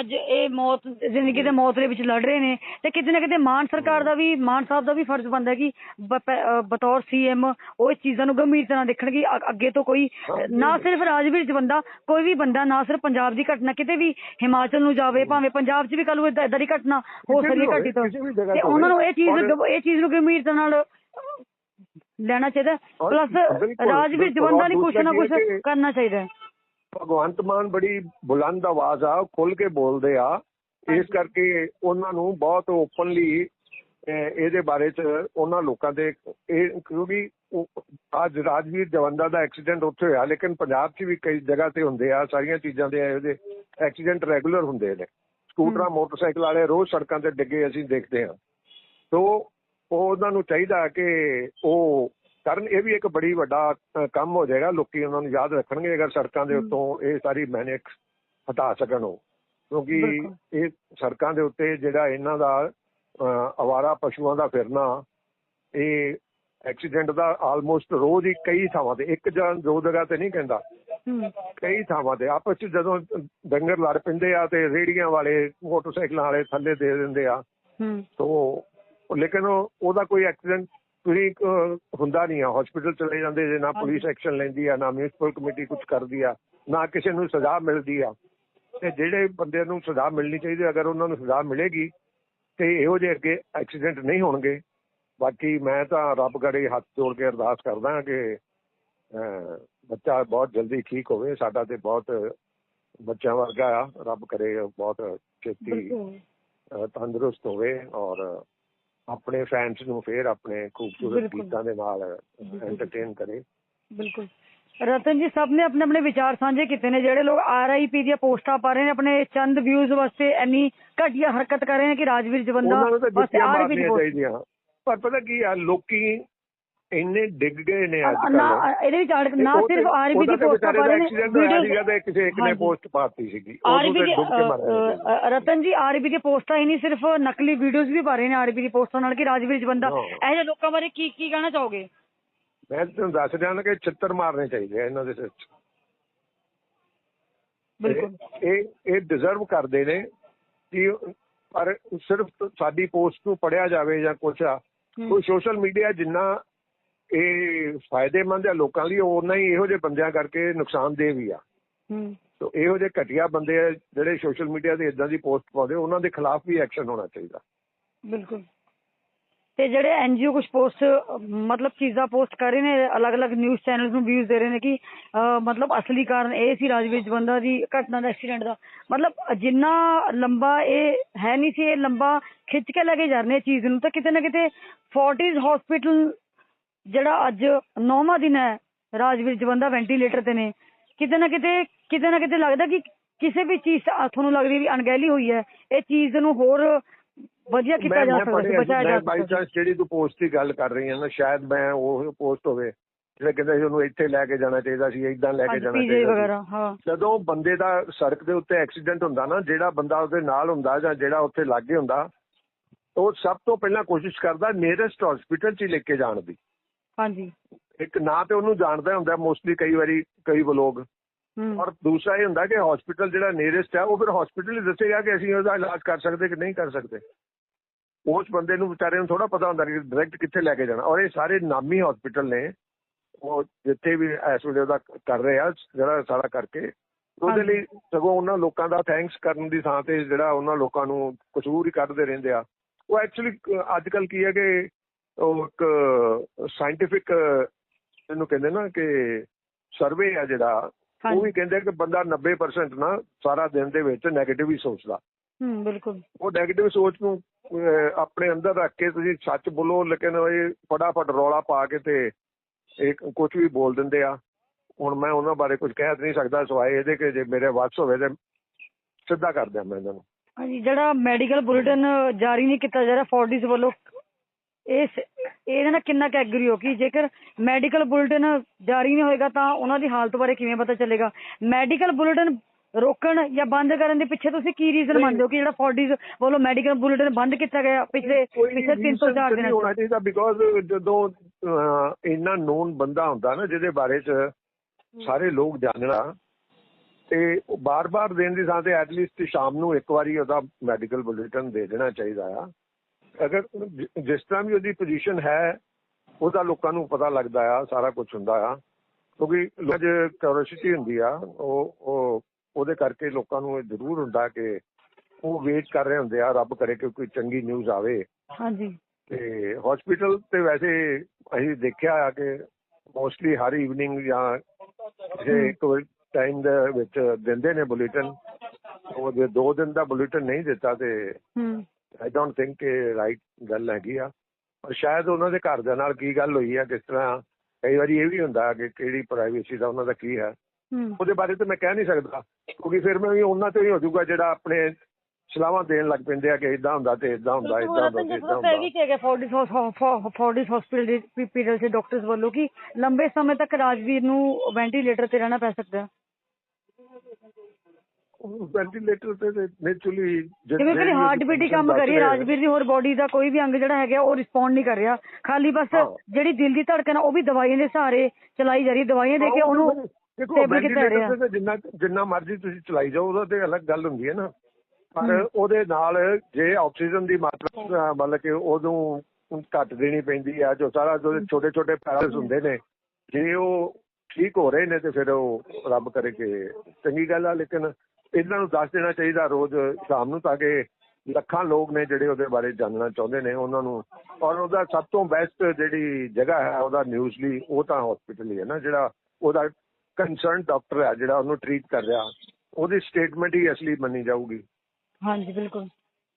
ਅੱਜ ਇਹ ਮੌਤ ਜ਼ਿੰਦਗੀ ਦੇ ਮੌਤ ਦੇ ਵਿੱਚ ਲੜ ਰਹੇ ਨੇ ਤੇ ਕਿਤੇ ਨਾ ਕਿਤੇ ਮਾਨ ਸਰਕਾਰ ਦਾ ਵੀ ਮਾਨ ਸਾਹਿਬ ਦਾ ਵੀ ਫਰਜ਼ ਬਣਦਾ ਕਿ ਬ- ਪ- ਅਹ ਬਤੌਰ ਸੀਐਮ ਉਹ ਇਸ ਚੀਜ਼ਾਂ ਨੂੰ ਗੰਭੀਰਤਾ ਨਾਲ ਦੇਖਣ ਕਿ ਅ- ਅੱਗੇ ਤੋਂ ਕੋਈ। ਨਾ ਸਿਰਫ ਰਾਜਵੀਰ ਜਵੰਦਾ ਕੋਈ ਵੀ ਬੰਦਾ ਨਾ ਸਿਰਫ ਪੰਜਾਬ ਦੀ ਘਟਨਾ ਕਿਤੇ ਵੀ ਹਿਮਾਚਲ ਨੂੰ ਜਾਵੇ ਭਾਵੇਂ ਪੰਜਾਬ 'ਚ ਵੀ ਕੱਲ ਇਦਾਂ ਦੀ ਘਟਨਾ ਹੋ ਕਿਸੇ ਵੀ ਸਕਦੀ ਹੈ ਹੋਵੇ, ਘਟੀ ਤੋਂ ਕਿਸੇ ਵੀ ਜਗ੍ਹਾ ਤੇ ਤੋਂ ਉਹਨਾਂ ਨੂੰ ਇਹ ਹੋਵੇ। ਚੀਜ਼ ਇਹ ਚੀਜ਼ ਨੂੰ ਗੰਭੀਰਤਾ ਨਾਲ ਲੈਣਾ ਚਾਹੀਦਾ ਔਰ ਪਲੱਸ ਬਿਲਕੁਲ, ਰਾਜਵੀਰ ਬਿਲਕੁਲ। ਜਵੰਦਾ ਔਰ ਕੁਛ ਨਾ ਕੁਛ ਕੀ ਹੈ ਕਿ- ਕਰਨਾ ਚਾਹੀਦਾ ਹੈ ਭਗਵੰਤ ਮਾਨ ਬੜੀ ਬੁਲੰਦ ਆਵਾਜ਼ ਆ ਖੁੱਲ ਕੇ ਬੋਲਦੇ ਆ ਇਸ ਕਰਕੇ ਉਹਨਾਂ ਨੂੰ ਬਹੁਤ ਓਪਨਲੀ ਇਹਦੇ ਬਾਰੇ ਚ ਉਹਨਾਂ ਲੋਕਾਂ ਦੇ ਇਹ ਕਿਉਂਕਿ ਅੱਜ ਰਾਜਵੀਰ ਜਵੰਦਾ ਦਾ ਐਕਸੀਡੈਂਟ ਉੱਥੇ ਹੋਇਆ ਲੇਕਿਨ ਪੰਜਾਬ 'ਚ ਵੀ ਕਈ ਜਗ੍ਹਾ ਤੇ ਹੁੰਦੇ ਆ ਸਾਰੀਆਂ ਚੀਜ਼ਾਂ ਦੇ ਇਹੋ ਜਿਹੇ ਐਕਸੀਡੈਂਟ ਰੈਗੂਲਰ ਹੁੰਦੇ ਨੇ ਸਕੂਟਰਾਂ। ਮੋਟਰਸਾਈਕਲ ਵਾਲੇ ਰੋਜ਼ ਸੜਕਾਂ ਤੇ ਡਿੱਗੇ ਅਸੀਂ ਦੇਖਦੇ ਹਾਂ ਸੋ ਉਹ ਉਹਨਾਂ ਨੂੰ ਚਾਹੀਦਾ ਕਿ ਉਹ ਕਰਨ ਇਹ ਵੀ ਇੱਕ ਬੜੀ ਵੱਡਾ ਕੰਮ ਹੋ ਜਾਏਗਾ ਲੋਕੀ ਉਹਨਾਂ ਨੂੰ ਯਾਦ ਰੱਖਣਗੇ ਅਗਰ ਸੜਕਾਂ ਦੇ। ਉੱਤੋਂ ਇਹ ਸਾਰੀ ਮੈਨਿਕ ਹਟਾ ਸਕਣ ਉਹ ਕਿਉਂਕਿ। ਇਹ ਸੜਕਾਂ ਦੇ ਉੱਤੇ ਜਿਹੜਾ ਇਹਨਾਂ ਦਾ ਅਵਾਰਾ ਪਸ਼ੂਆਂ ਦਾ ਫਿਰਨਾ ਇਹ ਐਕਸੀਡੈਂਟ ਦਾ ਆਲਮੋਸਟ ਰੋਜ਼ ਹੀ ਕਈ ਥਾਵਾਂ ਤੇ ਇੱਕ ਜਾਂ ਦੋ ਜਗ੍ਹਾ ਤੇ ਨਹੀਂ ਕਹਿੰਦਾ। ਕਈ ਥਾਵਾਂ ਤੇ ਆਪਸ ਚ ਜਦੋਂ ਡੰਗਰ ਲੜ ਪੈਂਦੇ ਆ ਤੇ ਰੇੜੀਆਂ ਵਾਲੇ ਮੋਟਰਸਾਈਕਲਾਂ ਵਾਲੇ ਥੱਲੇ ਦੇ ਦਿੰਦੇ ਆ। ਹੂੰ। ਤੋ ਲੇਕਿਨ ਉਹ- ਉਹਦਾ ਕੋਈ ਐਕਸੀਡੈਂਟ ਤੁਸੀਂ ਹੁੰਦਾ ਨਹੀਂ ਆ। ਹਸਪੀਟਲ ਚਲੇ ਜਾਂਦੇ ਜੇ ਨਾ ਪੁਲਿਸ ਐਕਸ਼ਨ ਲੈਂਦੀ ਆ ਨਾ ਮਿਊਨਿਸਪਲ ਕਮੇਟੀ ਕੁਝ ਕਰਦੀ ਆ ਨਾ ਕਿਸੇ ਨੂੰ ਸਜ਼ਾ ਮਿਲਦੀ ਆ। ਤੇ ਜਿਹੜੇ ਬੰਦੇ ਨੂੰ ਸਜ਼ਾ ਮਿਲਣੀ ਚਾਹੀਦੀ ਅਗਰ ਉਹਨਾਂ ਨੂੰ ਸਜ਼ਾ ਮਿਲੇਗੀ ਤੇ ਇਹੋ ਜਿਹੇ ਅੱਗੇ ਐਕਸੀਡੈਂਟ ਨਹੀਂ ਹੋਣਗੇ। ਬਾਕੀ ਮੈਂ ਤਾਂ ਰੱਬ ਕਰੇ ਹੱਥ ਜੋੜ ਕੇ ਅਰਦਾਸ ਕਰਦਾ ਕਿ ਬੱਚਾ ਬਹੁਤ ਜਲਦੀ ਠੀਕ ਹੋਵੇ। ਸਾਡਾ ਤੇ ਬਹੁਤ ਬੱਚਿਆਂ ਵਰਗਾ ਆ। ਰੱਬ ਕਰੇ ਬਹੁਤ ਛੇਤੀ ਅਹ ਤੰਦਰੁਸਤ ਹੋਵੇ ਔਰ ਆਪਣੇ ਫੈਨਸ ਨੂੰ ਫੇਰ ਆਪਣੇ ਖੂਬਸੂਰਤ। ਗੀਤਾਂ ਦੇ ਨਾਲ। ਐਂਟਰਟੇਨ ਕਰੇ। ਬਿਲਕੁਲ। ਰਤਨ ਜੀ ਸਭ ਨੇ ਆਪਣੇ ਆਪਣੇ ਵਿਚਾਰ ਸਾਂਝੇ ਕੀਤੇ ਨੇ ਜਿਹੜੇ ਲੋਕ ਆਰਆਈਪੀ ਦੀਆਂ ਪੋਸਟਾਂ ਪਾ ਰਹੇ ਨੇ ਆਪਣੇ ਚੰਦ ਵਿਊਜ਼ ਵਾਸਤੇ ਇੰਨੀ ਘਟੀਆ ਹਰਕਤ ਕਰ ਰਹੇ ਨੇ ਕਿ ਰਾਜਵੀਰ ਜਵੰਦਾ ਜੁੱਤੀਆਂ ਆਰਆਈਪੀ ਦੀ ਚਾਹੀਦੀਆਂ। ਪਰ ਪਤਾ ਕੀ ਆ ਲੋਕੀ ਇੰਨੇ ਡਿੱਗ ਗਏ ਨੇ ਅੱਜ ਨਾ ਕੱਲ ਇਹਦੇ ਵਿੱਚ ਨਾ ਸਿਰਫ ਆਰਆਈਪੀ ਦੀ ਪੋਸਟਾਂ ਪਾ ਰਹੇ ਨੇ ਵੀਡੀਓ ਤੇ ਕਿਸੇ ਇੱਕ ਨੇ। ਪੋਸਟ ਪਾਤੀ ਸੀਗੀ। ਆਰਬੀ ਦੀ ਰਤਨ ਜੀ ਆਰਬੀ ਦੀ ਪੋਸਟਾਂ ਹੀ ਨਹੀਂ ਸਿਰਫ ਨਕਲੀ ਵੀਡੀਓਜ਼ ਵੀ ਪਾ ਰਹੇ ਨੇ ਆਰਬੀ ਦੀ ਪੋਸਟਾਂ ਨਾਲ ਕਿ ਰਾਜਵੀਰ ਜਵੰਦਾ। ਇਹੋ ਜਿਹੇ ਲੋਕਾਂ ਬਾਰੇ ਕੀ ਕੀ ਕਹਿਣਾ ਚਾਹੋਗੇ? ਮੈਂ ਤੁਹਾਨੂੰ ਦੱਸ ਰਿਹਾ ਨਾ ਕਿ ਛਿੱਤਰ ਮਾਰਨੇ ਚਾਹੀਦੇ ਆ ਇਹਨਾਂ ਦੇ ਸਿਰ 'ਚ। ਬਿਲਕੁਲ। ਇਹ ਇਹ- ਡਿਜ਼ਰਵ ਕਰਦੇ ਨੇ ਕਿ ਪਰ ਸਿਰਫ ਸਾਡੀ ਪੋਸਟ ਨੂੰ ਪੜਿਆ ਜਾਵੇ ਜਾਂ ਕੁਛ ਆ। ਕੋਈ ਸੋਸ਼ਲ ਮੀਡੀਆ ਜਿੰਨਾ ਇਹ ਫਾਇਦੇਮੰਦ ਹੈ ਲੋਕਾਂ ਲਈ ਉਹਨਾਂ ਹੀ ਇਹੋ ਜਿਹੇ ਬੰਦਿਆਂ ਕਰਕੇ ਨੁਕਸਾਨਦੇਹ ਵੀ ਆ। ਸੋ ਇਹੋ ਜਿਹੇ ਘਟੀਆ ਬੰਦੇ ਆ ਜਿਹੜੇ ਸੋਸ਼ਲ ਮੀਡੀਆ ਤੇ ਇਦਾਂ ਦੀ ਪੋਸਟ ਪਾਉਂਦੇ ਉਹਨਾਂ ਦੇ ਖਿਲਾਫ ਵੀ ਐਕਸ਼ਨ ਹੋਣਾ ਚਾਹੀਦਾ। ਬਿਲਕੁਲ। ਤੇ ਜਿਹੜੇ ਐਨਜੀਓ ਕੁਝ ਪੋਸਟ ਮਤਲਬ ਚੀਜ਼ਾਂ ਪੋਸਟ ਕਰ ਰਹੇ ਨੇ, ਅਲੱਗ-ਅਲੱਗ ਨਿਊਜ਼ ਚੈਨਲਸ ਨੂੰ ਵਿਊਜ਼ ਦੇ ਰਹੇ ਨੇ ਕਿ ਮਤਲਬ ਅਸਲੀ ਕਾਰਨ ਇਹ ਸੀ ਰਾਜਵੀਰ ਜਵੰਦਾ ਦੀ ਘਟਨਾ ਦਾ ਐਕਸੀਡੈਂਟ ਦਾ। ਮਤਲਬ ਜਿੰਨਾ ਲੰਬਾ ਇਹ ਹੈ ਨਹੀਂ ਸੀ, ਇਹ ਲੰਬਾ ਖਿੱਚ ਕੇ ਲੈ ਜਾ ਰਹੇ ਨੇ ਚੀਜ਼ ਨੂੰ, ਤਾਂ ਕਿਤੇ ਨਾ ਕਿਤੇ ਫੋਰਟਿਸ ਹਸਪੀਟਲ ਜਿਹੜਾ ਅੱਜ ਨੌਵਾਂ ਦਿਨ ਹੈ ਰਾਜਵੀਰ ਜਵੰਦਾ ਵੈਂਟੀਲੇਟਰ ਤੇ ਨੇ, ਕਿਤੇ ਨਾ ਕਿਤੇ ਕਿਤੇ ਨਾ ਕਿਤੇ ਲੱਗਦਾ ਕਿ ਕਿਸੇ ਵੀ ਚੀਜ਼ ਤੋਂ ਤੁਹਾਨੂੰ ਲੱਗਦੀ ਵੀ ਅਣਗਹਿਲੀ ਹੋਈ ਹੈ, ਇਹ ਚੀਜ਼ ਨੂੰ ਹੋਰ ਵਧੀਆ ਕੀਤਾ ਜਾ ਸਕਦਾ ਬਚਾਇਆ ਜਾ ਮੈਂ ਬਾਈ ਚਾਂਸ ਜਿਹੜੀ ਤੂੰ ਪੋਸਟ ਦੀ ਗੱਲ ਕਰ ਰਹੀ ਹੈ ਨਾ ਸ਼ਾਇਦ ਮੈਂ ਉਹ ਪੋਸਟ ਹੋਵੇ ਜਿਹੜਾ ਕਹਿੰਦਾ ਸੀ ਉਹਨੂੰ ਇੱਥੇ ਲੈ ਕੇ ਜਾਣਾ ਚਾਹੀਦਾ ਸੀ ਇਦਾਂ ਲੈ ਕੇ ਜਾਣਾ ਚਾਹੀਦਾ ਸੀ। ਵਗੈਰਾ ਹਾਂ। ਜਦੋਂ ਬੰਦੇ ਦਾ ਸੜਕ ਦੇ ਉੱਤੇ ਐਕਸੀਡੈਂਟ ਹੁੰਦਾ ਨਾ ਜਿਹੜਾ ਬੰਦਾ ਉਹਦੇ ਨਾਲ ਹੁੰਦਾ ਜਾਂ ਜਿਹੜਾ ਉੱਥੇ ਲਾਗੇ ਹੁੰਦਾ ਉਹ ਸਭ ਤੋਂ ਪਹਿਲਾਂ ਕੋਸ਼ਿਸ਼ ਕਰਦਾ ਨੀਅਰੈਸਟ ਹਸਪੀਟਲ 'ਚ ਹੀ ਲੈ ਕੇ ਜਾਣ ਦੀ। ਹਾਂਜੀ। ਇੱਕ ਨਾ ਤੇ ਉਹਨੂੰ ਜਾਣਦਾ ਹੁੰਦਾ ਮੋਸਟਲੀ ਕਈ ਵਾਰੀ ਕਈ ਲੋਕ ਔਰ ਦੂਸਰਾ ਇਹ ਹੁੰਦਾ ਕਿ ਹਸਪੀਟਲ ਜਿਹੜਾ ਨੀਅਰੈਸਟ ਹੈ ਉਹ ਫਿਰ ਹਸਪੀਟਲ ਹੀ ਦੱਸੇਗਾ ਕਿ ਅਸੀਂ ਉਹਦਾ ਇਲਾਜ ਕਰ ਸਕਦੇ ਕਿ ਨਹੀਂ ਕਰ ਸਕਦੇ। ਉਸ ਬੰਦੇ ਨੂੰ ਵਿਚਾਰੇ ਨੂੰ ਥੋੜਾ ਪਤਾ ਹੁੰਦਾ ਕਿ ਡਾਇਰੈਕਟ ਕਿੱਥੇ ਲੈ ਕੇ ਜਾਣਾ। ਔਰ ਇਹ ਸਾਰੇ ਨਾਮੀ ਹਸਪੀਟਲ ਨੇ ਉਹ ਜਿੱਥੇ ਵੀ ਇਸ ਵੇਲੇ ਉਹਦਾ ਕਰ ਰਹੇ ਆ ਜਿਹੜਾ ਸਾਰਾ ਕਰਕੇ। ਉਹਦੇ। ਲਈ ਸਗੋਂ ਉਹਨਾਂ ਲੋਕਾਂ ਦਾ ਥੈਂਕਸ ਕਰਨ ਦੀ ਥਾਂ ਤੇ ਜਿਹੜਾ ਉਹਨਾਂ ਲੋਕਾਂ ਨੂੰ ਕਸੂਰ ਹੀ ਕੱਢਦੇ ਰਹਿੰਦੇ ਆ। ਉਹ ਐਕਚੁਅਲੀ ਅੱਜ ਕੱਲ ਕੀ ਹੈ ਕਿ ਉਹ ਇੱਕ ਸਾਇੰਟੀਫਿਕ ਇਹਨੂੰ ਕਹਿੰਦੇ ਨਾ ਕਿ ਸਰਵੇ ਆ ਜਿਹੜਾ ਉਹ ਵੀ ਕਹਿੰਦੇ ਕਿ ਬੰਦਾ 90% ਨਾ ਸਾਰਾ ਦਿਨ ਦੇ ਵਿੱਚ 네ਗੇਟਿਵ ਹੀ ਸੋਚਦਾ। ਹੂੰ ਬਿਲਕੁਲ। ਉਹ 네ਗੇਟਿਵ ਸੋਚ ਨੂੰ ਆਪਣੇ ਅੰਦਰ ਰੱਖ ਕੇ ਤੁਸੀਂ ਸੱਚ ਬੋਲੋ, ਲੇਕਿਨ ਇਹ ਫਟਾਫਟ ਰੌਲਾ ਪਾ ਕੇ ਤੇ ਇਹ ਕੁਝ ਵੀ ਬੋਲ ਦਿੰਦੇ ਆ। ਹੁਣ ਮੈਂ ਉਹਨਾਂ ਬਾਰੇ ਕੁਝ ਕਹਿ ਨਹੀਂ ਸਕਦਾ, ਸਵਾਏ ਇਹਦੇ ਕਿ ਜੇ ਮੇਰੇ ਵੱਸ ਹੋਵੇ ਤੇ ਸਿੱਧਾ ਕਰ ਦਿਆਂ ਮੈਂ ਇਹਨਾਂ ਨੂੰ। ਹਾਂਜੀ, ਜਿਹੜਾ ਮੈਡੀਕਲ ਬੁਲੇਟਿਨ ਜਾਰੀ ਨਹੀਂ ਕੀਤਾ ਜਾ ਰਿਹਾ ਫੋਰਟਿਸ ਵੱਲੋਂ, ਇਸ ਇਹਦੇ ਨਾਲ ਕਿੰਨਾ ਕੁ ਐਗਰੀ ਹੋ ਕਿ ਜੇਕਰ ਮੈਡੀਕਲ ਬੁਲੇਟਿਨ ਜਾਰੀ ਨਹੀਂ ਹੋਏਗਾ ਤਾਂ ਉਹਨਾਂ ਦੀ ਹਾਲਤ ਬਾਰੇ ਕਿਵੇਂ ਪਤਾ ਚੱਲੇਗਾ? ਮੈਡੀਕਲ ਬੁਲੇਟਿਨ ਰੋਕਣ ਜਾਂ ਬੰਦ ਕਰਨ ਦੇ ਪਿੱਛੇ ਤੁਸੀਂ ਕੀ ਰੀਜ਼ਨ। ਮੰਨਦੇ ਹੋ ਕਿ ਜਿਹੜਾ ਫੋਰਟਿਸ ਵੱਲੋਂ ਮੈਡੀਕਲ ਬੁਲੇਟਿਨ ਬੰਦ ਕੀਤਾ ਗਿਆ ਪਿਛਲੇ ਪਿਛਲੇ 3 ਤੋਂ 4 reason ਦਿਨਾਂ ਨਹੀਂ ਹੋਣਾ ਚਾਹੀਦਾ ਬਿਕੋਜ਼ ਜਦੋਂ ਇੰਨਾ ਨੋਨ ਬੰਦਾ ਹੁੰਦਾ ਨਾ ਜਿਹਦੇ ਬਾਰੇ ਚ ਸਾਰੇ ਲੋਕ ਜਾਣਨਾ ਤੇ ਉਹ ਬਾਰ-ਬਾਰ ਦੇਣ ਦੀ ਥਾਂ ਤੇ ਐਟਲੀਸਟ ਸ਼ਾਮ ਨੂੰ ਇੱਕ ਵਾਰੀ ਉਹਦਾ ਮੈਡੀਕਲ ਬੁਲੇਟਿਨ ਦੇ ਦੇਣਾ ਚਾਹੀਦਾ ਆ। ਅਗਰ ਜਿ- ਜਿਸ ਤਰ੍ਹਾਂ ਵੀ ਉਹਦੀ ਪੋਜੀਸ਼ਨ ਹੈ ਉਹਦਾ ਲੋਕਾਂ ਨੂੰ ਪਤਾ ਲੱਗਦਾ ਆ ਸਾਰਾ ਕੁਝ ਹੁੰਦਾ ਆ। ਕਿਉਂਕਿ ਲੋਕ ਕਿਉਰਿਓਸਿਟੀ ਹੁੰਦੀ ਆ ਉਹ ਉਹ ਉਹਦੇ ਕਰਕੇ ਲੋਕਾਂ ਨੂੰ ਇਹ ਜ਼ਰੂਰ ਹੁੰਦਾ ਕਿ ਉਹ ਵੇਟ ਕਰ ਰਹੇ ਹੁੰਦੇ ਆ ਰੱਬ ਕਰੇ ਕਿ ਕੋਈ ਚੰਗੀ ਨਿਊਜ਼ ਆਵੇ। ਹਾਂਜੀ। ਤੇ ਹਸਪੀਟਲ ਤੇ ਵੈਸੇ ਅਸੀਂ ਦੇਖਿਆ ਆ ਕਿ ਮੋਸਟਲੀ ਹਰ ਈਵਨਿੰਗ ਜਾਂ ਜੇ ਕੋਈ ਟਾਈਮ ਦੇ ਵਿੱਚ ਦਿੰਦੇ ਨੇ ਬੁਲੇਟਿਨ ਉਹ ਜੇ ਦੋ ਦਿਨ ਦਾ ਬੁਲੇਟਿਨ ਨਹੀਂ ਦਿੱਤਾ ਤੇ ਆਈ ਡੋਨਟ ਥਿੰਕ ਕਿ ਰਾਈਟ ਗੱਲ ਹੈਗੀ ਆ। ਪਰ ਸ਼ਾਇਦ ਉਹਨਾਂ ਦੇ ਘਰ ਦੇ ਨਾਲ ਕੀ ਗੱਲ ਹੋਈ ਆ ਕਿਸ ਤਰ੍ਹਾਂ ਕਈ ਵਾਰੀ ਇਹ ਵੀ ਹੁੰਦਾ ਕਿ ਕਿਹੜੀ ਪ੍ਰਾਈਵੇਸੀ ਦਾ ਉਹਨਾਂ ਦਾ ਕੀ ਹੂੰ। ਉਹਦੇ ਬਾਰੇ ਤਾਂ ਮੈਂ ਕਹਿ ਨਹੀਂ ਸਕਦਾ ਕਿਉਂਕਿ ਫਿਰ ਮੈਂ ਵੀ ਉਹਨਾਂ ਤੋਂ ਹੀ ਹੋ ਜਾਊਗਾ ਜਿਹੜਾ ਆਪਣੇ ਸਲਾਹਾਂ ਦੇਣ ਲੱਗ ਪੈਂਦੇ ਆ ਕਿ ਇਦਾਂ ਹੁੰਦਾ ਤੇ ਇਦਾਂ ਹੁੰਦਾ ਇਦਾਂ ਹੁੰਦਾ ਤੇ ਇਦਾਂ ਹੁੰਦਾ। ਵੀ ਕਿਹਾ ਗਿਆ ਫੋਰਟਿਸ ਫੋਰਟਿਸ ਹਸਪੀਟਲ ਦੇ ਪੀਪੀਐਲ ਦੇ ਡਾਕਟਰਸ ਵੱਲੋਂ ਕਿ ਲੰਬੇ ਸਮੇਂ ਤੱਕ ਰਾਜਵੀਰ ਨੂੰ ਵੈਂਟੀਲੇਟਰ ਤੇ ਰਹਿਣਾ ਪੈ ਸਕਦਾ। ਵੈਂਟੀਲੇਟਰ ਤੇ ਨੇਚਰਲੀ ਜਿਵੇਂ ਕਿ ਹਾਰਟ ਬੀਟ ਹੀ ਕੰਮ ਕਰੀ ਰਾਜਵੀਰ ਦੀ ਹੋਰ ਬੋਡੀ ਦਾ ਕੋਈ ਵੀ ਅੰਗ ਜਿਹੜਾ ਹੈਗਾ ਉਹ ਰਿਸਪੌਂਡ ਨਹੀਂ ਕਰ ਰਿਹਾ। ਖਾਲੀ ਬਸ। ਜਿਹੜੀ ਦਿਲ ਦੀ ਧੜਕਣ ਆ ਉਹ ਵੀ ਦਵਾਈਆਂ ਦੇ ਸਹਾਰੇ ਚਲਾਈ ਜਾ ਰਹੀ ਦਵਾਈਆਂ ਦੇ ਕੇ ਉਹਨੂੰ ਦੇਖੋ? ਵੈਂਟੀਲੇਟਰ ਤੇ ਜਿੰਨਾ ਜਿੰਨਾ ਮਰਜ਼ੀ ਤੁਸੀਂ ਚਲਾਈ ਜਾਓ ਉਹਦਾ ਤੇ ਅਲੱਗ ਗੱਲ ਹੁੰਦੀ ਹੈ ਨਾ ਪਰ। ਉਹਦੇ ਨਾਲ ਜੇ ਆਕਸੀਜਨ ਦੀ ਮਾਤਰਾ ਮਤਲਬ ਕਿ ਉਹਨੂੰ ਘੱਟ ਦੇਣੀ ਪੈਂਦੀ ਆ ਜੋ ਸਾਰਾ ਜੋ ਛੋਟੇ ਛੋਟੇ ਪੈਰਸ ਹੁੰਦੇ ਨੇ ਜੇ ਉਹ ਠੀਕ ਹੋ ਰਹੇ ਨੇ ਤੇ ਫਿਰ ਉਹ ਰੱਬ ਕਰੇ ਕਿ ਚੰਗੀ ਗੱਲ ਆ ਲੇਕਿਨ ਇਹਨਾਂ ਨੂੰ ਦੱਸ ਦੇਣਾ ਚਾਹੀਦਾ ਰੋਜ਼ ਸ਼ਾਮ ਨੂੰ ਤਾਂ ਕਿ ਲੱਖਾਂ ਲੋਕ ਨੇ ਜਿਹੜੇ ਉਹਦੇ ਬਾਰੇ ਜਾਣਨਾ ਚਾਹੁੰਦੇ ਨੇ ਉਹਨਾਂ ਨੂੰ ਔਰ ਉਹਦਾ ਸਭ ਤੋਂ ਬੈਸਟ ਜਿਹੜੀ ਜਗ੍ਹਾ ਹੈ ਉਹਦਾ ਨਿਊਜ਼ਲੀ ਉਹ ਤਾਂ ਹਸਪੀਟਲ ਹੀ ਹੈ ਨਾ ਜਿਹੜਾ ਉਹਦਾ ਕੰਸਰਨ ਡਾਕਟਰ ਹੈ ਜਿਹੜਾ ਉਹਨੂੰ ਟਰੀਟ ਕਰ ਰਿਹਾ ਉਹਦੀ ਸਟੇਟਮੈਂਟ ਹੀ ਅਸਲੀ ਮੰਨੀ ਜਾਊਗੀ। ਹਾਂਜੀ ਬਿਲਕੁਲ।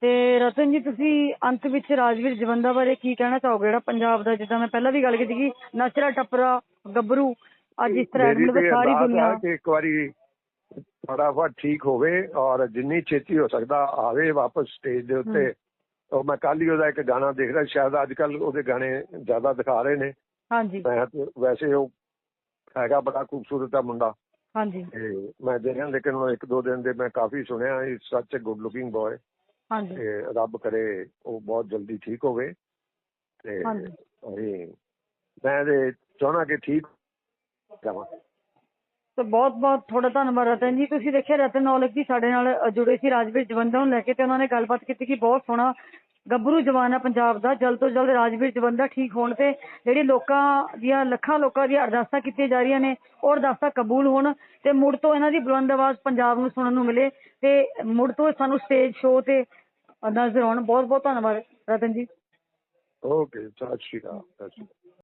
ਤੇ ਰਤਨ ਜੀ ਤੁਸੀਂ ਅੰਤ ਵਿੱਚ ਰਾਜਵੀਰ ਜਵੰਦਾ ਬਾਰੇ ਕੀ ਕਹਿਣਾ ਚਾਹੋਗੇ? ਜਿਹੜਾ ਪੰਜਾਬ ਦਾ ਜਿੱਦਾਂ ਮੈਂ ਪਹਿਲਾਂ ਵੀ ਗੱਲ ਕੀਤੀ ਕਿ ਨਸ਼ਰਾ ਟੱਪਰਾ ਗੱਭਰੂ ਅੱਜ ਇਸ ਤਰ੍ਹਾਂ ਮੇਰੀ ਮਤਲਬ ਸਾਰੀ ਅਰਦਾਸ ਹੈ ਦੁਨੀਆ ਕਿ ਇੱਕ ਵਾਰੀ ਫਟਾਫਟ ਠੀਕ ਹੋਵੇ ਔਰ ਜਿੰਨੀ ਛੇਤੀ ਹੋ ਸਕਦਾ ਆਵੇ ਵਾਪਸ ਸਟੇਜ ਦੇ ਉੱਤੇ। ਉਹ ਮੈਂ ਕੱਲ ਹੀ ਉਹਦਾ ਇੱਕ ਗਾਣਾ ਦੇਖ ਰਿਹਾ ਸ਼ਾਇਦ ਅੱਜ ਕੱਲ ਉਹਦੇ ਗਾਣੇ ਜ਼ਿਆਦਾ ਦਿਖਾ ਰਹੇ ਨੇ। ਹਾਂਜੀ। ਮੈਂ ਤੇ ਵੈਸੇ ਉਹ ਹੈਗਾ ਬੜਾ ਖੂਬਸੂਰਤ ਆ ਮੁੰਡਾ। ਹਾਂਜੀ। ਤੇ ਮੈਂ ਦੇਖਿਆ ਲੇਕਿਨ ਉਹ ਇੱਕ ਦੋ ਦਿਨ ਦੇ ਮੈਂ ਕਾਫੀ ਸੁਣਿਆ ਇਸ ਸੱਚ ਗੁੱਡ ਲੁਕਿੰਗ ਬॉय ਹਾਂਜੀ। ਤੇ ਰੱਬ ਕਰੇ ਉਹ ਬਹੁਤ ਜਲਦੀ ਠੀਕ ਹੋਵੇ। ਤੇ ਹਾਂਜੀ। ਮੈਂ ਤੇ ਚਾਹਣਾ ਕਿ ਠੀਕ ਜਾਵਾਂ ਤੇ ਬਹੁਤ ਬਹੁਤ ਤੁਹਾਡਾ ਧੰਨਵਾਦ ਰਤਨ ਜੀ। ਤੁਸੀਂ ਦੇਖਿਆ ਰਤਨ ਨੌਲਖ ਜੀ ਸਾਡੇ ਨਾਲ ਜੁੜੇ ਸੀ ਰਾਜਵੀਰ ਜਵੰਦਾ ਨੂੰ ਲੈ ਕੇ ਤੇ ਉਹਨਾਂ ਨੇ ਗੱਲਬਾਤ ਕੀਤੀ ਕਿ ਬਹੁਤ ਸੋਹਣਾ ਗੱਭਰੂ ਜਵਾਨ ਆ ਪੰਜਾਬ ਦਾ, ਜਲਦ ਤੋਂ ਜਲਦ ਰਾਜਵੀਰ ਜਵੰਦਾ ਠੀਕ ਹੋਣ ਤੇ ਜਿਹੜੀ ਲੋਕਾਂ ਦੀਆਂ ਲੱਖਾਂ ਲੋਕਾਂ ਦੀਆਂ ਅਰਦਾਸਾਂ ਕੀਤੀਆਂ ਜਾ ਰਹੀਆਂ ਨੇ, ਉਹ ਅਰਦਾਸਾਂ ਕਬੂਲ ਹੋਣ ਤੇ ਮੁੜ ਤੋਂ ਇਹਨਾਂ ਦੀ ਬੁਲੰਦ ਆਵਾਜ਼ ਪੰਜਾਬ ਨੂੰ ਸੁਣਨ ਨੂੰ ਮਿਲੇ ਤੇ ਮੁੜ ਤੋਂ ਸਾਨੂੰ ਸਟੇਜ ਸ਼ੋਅ ਤੇ ਨਜ਼ਰ ਆਉਣ। ਬਹੁਤ ਬਹੁਤ ਧੰਨਵਾਦ, ਰਤਨ ਜੀ। ਓਕੇ ਸਤਿ ਸ਼੍ਰੀ ਅਕਾਲ, ਸਤਿ ਸ਼੍ਰੀ ਅਕਾਲ।